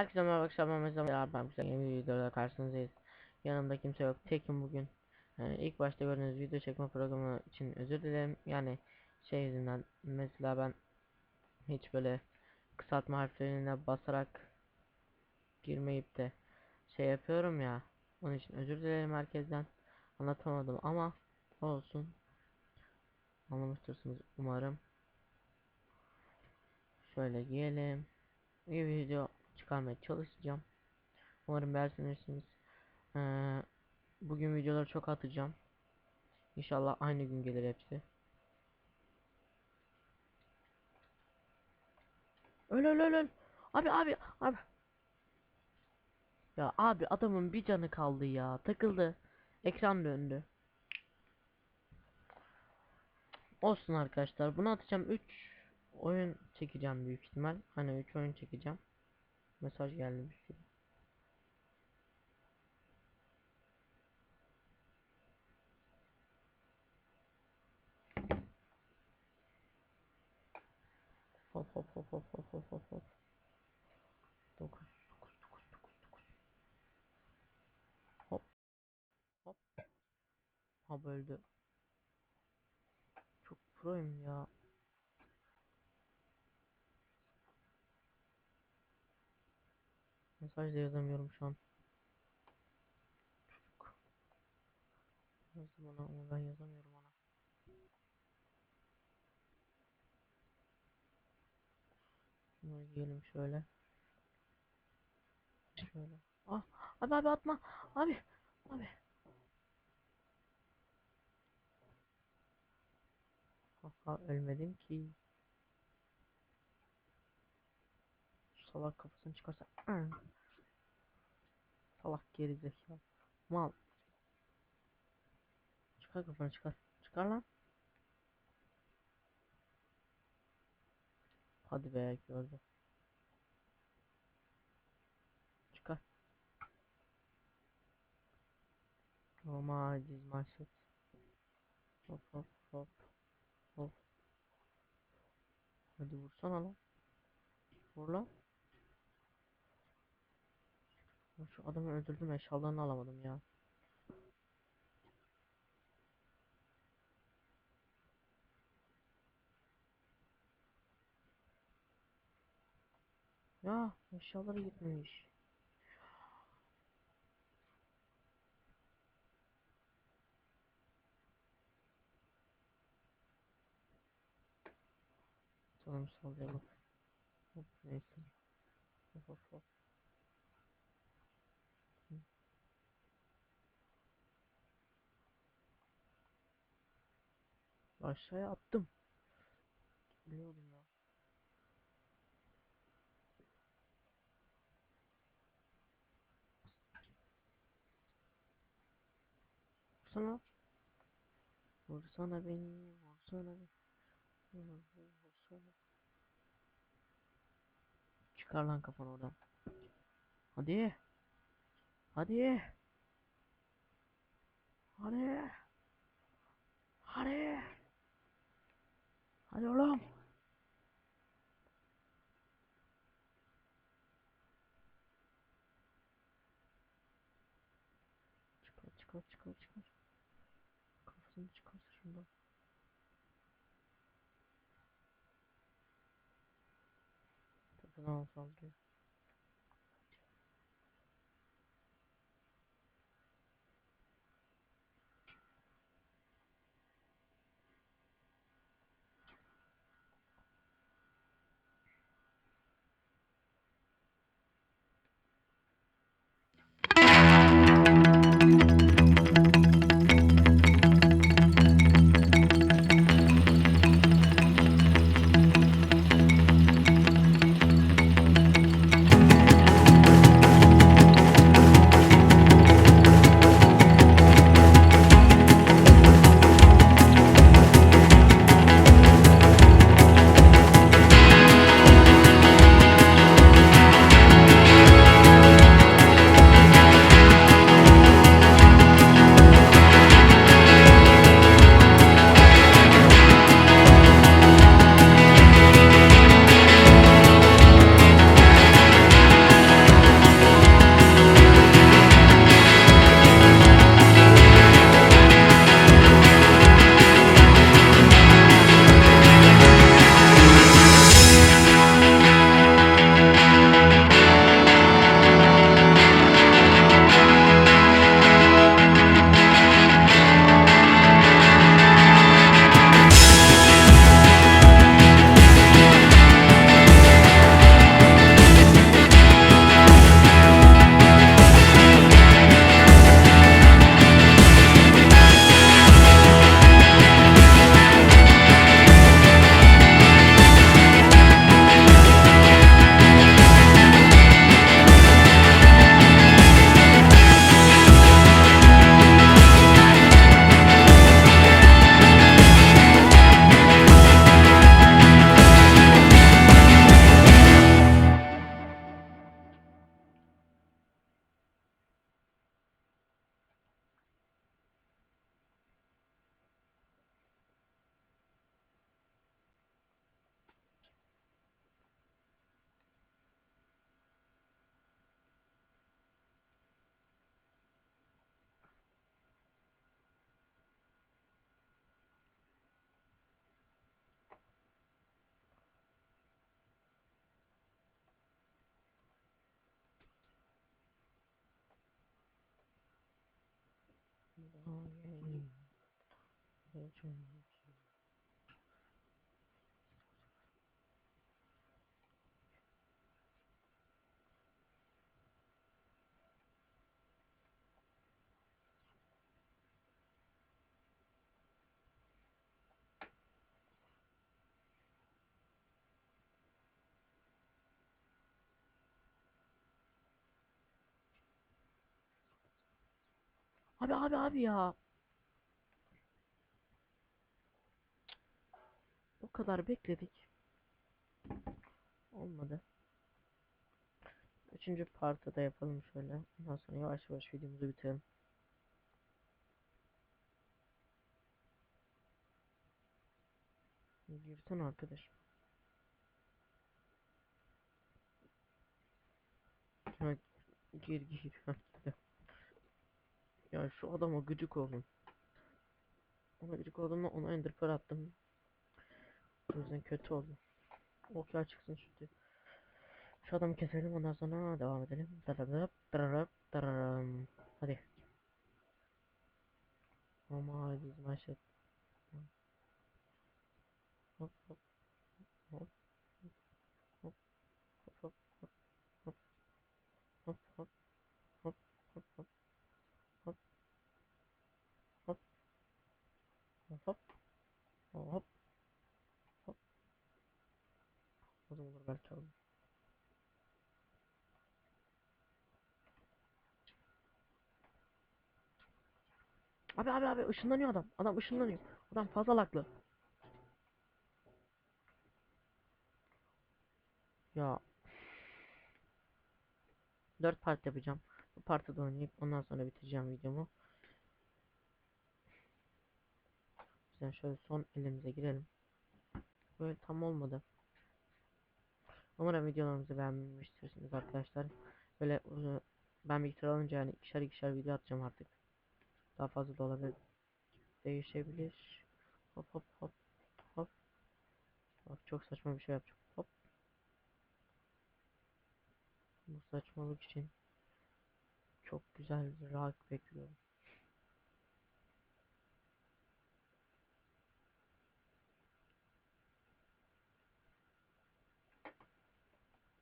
Herkese merhaba arkadaşlar ben Beraber ben güzel yeni bir karşınızdayız. Yanımda kimse yok. Tekim bugün. Yani ilk başta gördüğünüz video çekme programı için özür dilerim. Yani şey yüzünden mesela ben hiç böyle kısaltma harflerine basarak girmeyip de şey yapıyorum ya. Onun için özür dilerim herkesten. Anlatamadım ama olsun. Anlamıştırsınız umarım. Şöyle giyelim. İyi video çıkarmaya çalışacağım. Umarım beğenirsiniz. Ee, bugün videoları çok atacağım. İnşallah aynı gün gelir hepsi. Öl öl öl. Abi abi abi. Ya abi adamın bir canı kaldı ya. Takıldı. Ekran döndü. Olsun arkadaşlar. Bunu atacağım 3 oyun çekeceğim büyük ihtimal. Hani 3 oyun çekeceğim. Mesaj geldi bir sürü. Hop hop hop hop hop hop hop hop. 9 9 9 9 9. Hop. Hop. Ha böldü. Çok proyum ya. Mesaj da yazamıyorum şu an. Çocuk. Yazdı bana ama ben yazamıyorum ona. Şunu giyelim şöyle. Şöyle. Ah, abi abi atma. Abi. Abi. Haha ölmedim ki. Salak kafasını çıkarsa. Gerizekalı. Mal. Çıkar kafanı çıkar. Çıkar lan. Hadi be gördü. Çıkar. Roma diz maçet. Hop hop hop. Hop. Hadi vursana lan. Vur lan. Ya Şu adamı öldürdüm eşyalarını alamadım ya. Ya eşyaları gitmiş. Tamam sallayalım. Hop neyse. Hop hop hop. Aşağıya attım. Biliyordum ya. Vursana. Vursana beni. Vursana beni. Vur, vur, Vursana. Çıkar lan kafanı oradan. Hadi. Hadi. Hadi. Hadi. Hadi oğlum. Çıkar çıkar çıkar çıkar. Kafasını çıkar şundan. 어, 예, 예. 음. 네, 좀. Abi abi abi ya. O kadar bekledik. Olmadı. Üçüncü partı da yapalım şöyle. Ondan sonra yavaş yavaş videomuzu bitirelim. Girsene arkadaş. Gir gir. Ya şu adama gıcık oldum. Ona gıcık oldum ona ender pearl attım. O yüzden kötü oldu. Oklar çıksın şimdi. Şu adamı keselim ondan sonra devam edelim. Dararap dararap dararam. Hadi. Ama aziz maşet. Abi abi abi ışınlanıyor adam. Adam ışınlanıyor. Adam fazla laklı. Ya 4 part yapacağım. Bu partı da oynayıp ondan sonra bitireceğim videomu. Bizden şöyle son elimize girelim. Böyle tam olmadı. Umarım videolarımızı beğenmiştirsiniz arkadaşlar. Böyle uzun, ben bilgisayar alınca yani ikişer ikişer video atacağım artık. Daha fazla da olabilir. Değişebilir. Hop hop hop hop. Bak çok saçma bir şey yapacağım. Hop. Bu saçmalık için çok güzel bir rock bekliyorum.